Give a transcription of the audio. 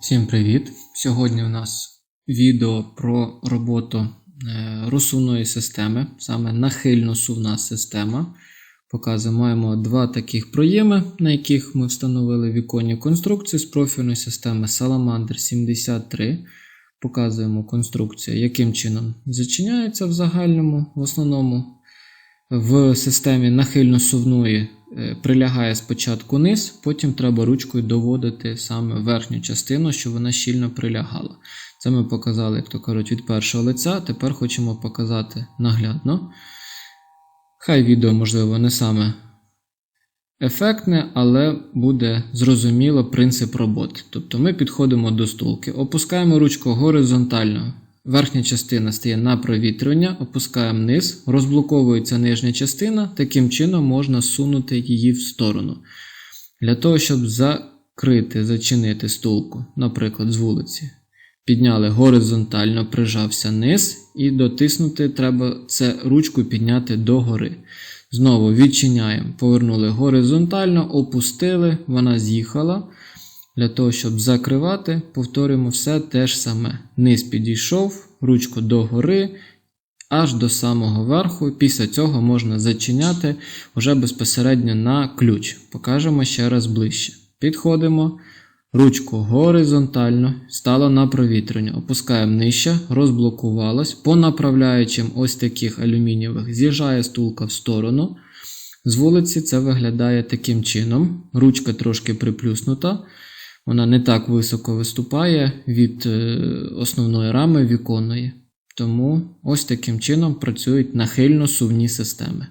Всім привіт! Сьогодні у нас відео про роботу е, розсувної системи, саме нахильно-сувна система. Показуємо маємо два таких проєми, на яких ми встановили віконні конструкції з профільної системи Salamander 73. Показуємо конструкцію, яким чином зачиняється в загальному, в основному. В системі нахильно-сувної прилягає спочатку низ, потім треба ручкою доводити саме верхню частину, щоб вона щільно прилягала. Це ми показали, як то кажуть, від першого лиця. Тепер хочемо показати наглядно. Хай відео, можливо, не саме ефектне, але буде зрозуміло принцип роботи. Тобто ми підходимо до стулки, опускаємо ручку горизонтально. Верхня частина стає на провітрювання, опускаємо низ, розблоковується нижня частина, таким чином можна сунути її в сторону. Для того, щоб закрити, зачинити стулку, наприклад, з вулиці, підняли горизонтально, прижався низ, і дотиснути треба це ручку підняти догори. Знову відчиняємо, повернули горизонтально, опустили, вона з'їхала. Для того, щоб закривати, повторюємо все те ж саме. Низ підійшов, ручку догори, аж до самого верху. Після цього можна зачиняти вже безпосередньо на ключ. Покажемо ще раз ближче. Підходимо, ручку горизонтально, стала на провітряння. Опускаємо нижче, розблокувалась. По направляючим ось таких алюмінієвих з'їжджає стулка в сторону. З вулиці це виглядає таким чином. Ручка трошки приплюснута. Вона не так високо виступає від е, основної рами віконної. Тому ось таким чином працюють нахильно сувні системи.